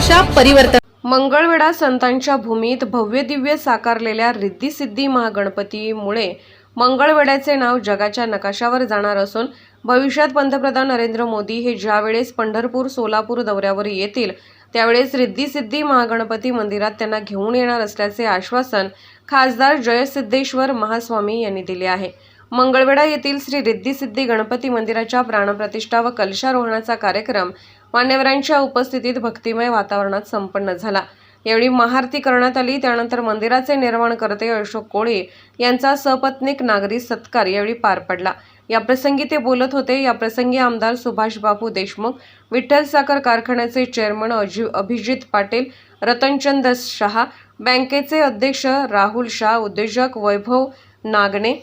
परिवर्तन. मंगळवेढा संतांच्या भूमीत भव्य दिव्य साकारलेल्या रिद्धिसिद्धी महागणपतीमुळे मंगळवेड्याचे नाव जगाच्या नकाशावर जाणार असून भविष्यात पंतप्रधान नरेंद्र मोदी हे ज्यावेळेस पंढरपूर सोलापूर दौऱ्यावर येतील त्यावेळेस रिद्धिसिद्धी महागणपती मंदिरात त्यांना घेऊन येणार असल्याचे आश्वासन खासदार जयसिद्धेश्वर महास्वामी यांनी दिले आहे. मंगळवेढा येथील श्री रिद्धिसिद्धी गणपती मंदिराच्या प्राणप्रतिष्ठा व कलशारोहणाचा कार्यक्रम मान्यवरांच्या उपस्थितीत भक्तिमय वातावरणात संपन्न झाला. यावेळी महाआरती करण्यात आली. त्यानंतर मंदिराचे निर्माणकर्ते अशोक कोळे यांचा सपत्निक नागरी सत्कार यावेळी पार पडला. याप्रसंगी ते बोलत होते. याप्रसंगी आमदार सुभाष बापू देशमुख विठ्ठल साखर कारखान्याचे चेअरमन अजि अभिजित पाटील रतनचंद शहा बँकेचे अध्यक्ष राहुल शाह उद्योजक वैभव नागणे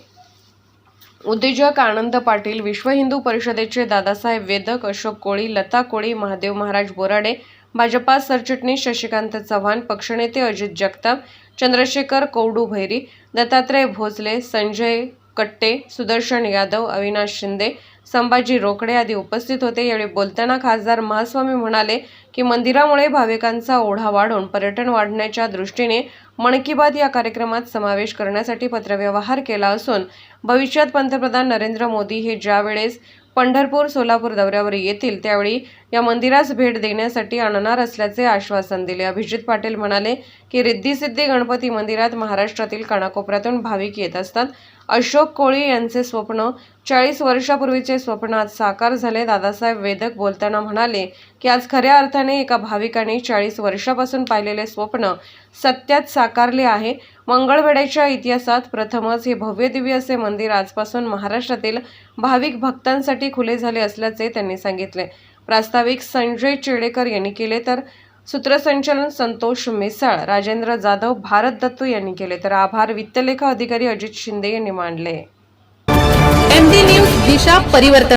उद्योजक आनंद पाटील विश्व हिंदू परिषदेचे दादासाहेब वेदक अशोक कोळी लता कोळी महादेव महाराज बोराडे भाजपा सरचिटणीस शशिकांत चव्हाण पक्षनेते अजित जगताप चंद्रशेखर कौडू भैरी दत्तात्रय भोसले संजय कट्टे सुदर्शन यादव अविनाश शिंदे संभाजी रोकडे आदी उपस्थित होते. यावेळी बोलताना खासदार महास्वामी म्हणाले की मंदिरामुळे भाविकांचा ओढा वाढून पर्यटन वाढण्याच्या दृष्टीने मन की बात या कार्यक्रमात समावेश करण्यासाठी पत्रव्यवहार केला असून भविष्यात पंतप्रधान नरेंद्र मोदी हे ज्यावेळेस पंढरपूर सोलापूर दौऱ्यावर येतील त्यावेळी या मंदिरास भेट देण्यासाठी आणणार असल्याचे आश्वासन दिले. अभिजित पाटील म्हणाले की रिद्धिसिद्धी गणपती मंदिरात महाराष्ट्रातील कानाकोपऱ्यातून भाविक येत असतात. अशोक कोळी यांचे स्वप्न चाळीस वर्षापूर्वीचे स्वप्न आज साकार झाले. दादासाहेब वेदक बोलताना म्हणाले की आज खऱ्या अर्थाने एका भाविकाने चाळीस वर्षापासून पाहिलेले स्वप्न सत्यात साकारले आहे. मंगळवेड्याच्या इतिहासात प्रथमच हे भव्य दिव्य असे मंदिर आजपासून महाराष्ट्रातील भाविक भक्तांसाठी खुले झाले असल्याचे त्यांनी सांगितले. प्रास्ताविक संजय चेडेकर यांनी केले तर सूत्रसंचालन संतोष मिसाळ राजेंद्र जाधव भारत दत्तू यांनी केले. तर आभार वित्तलेखा अधिकारी अजित शिंदे यांनी मांडले. एम डी न्यूज दिशा परिवर्तन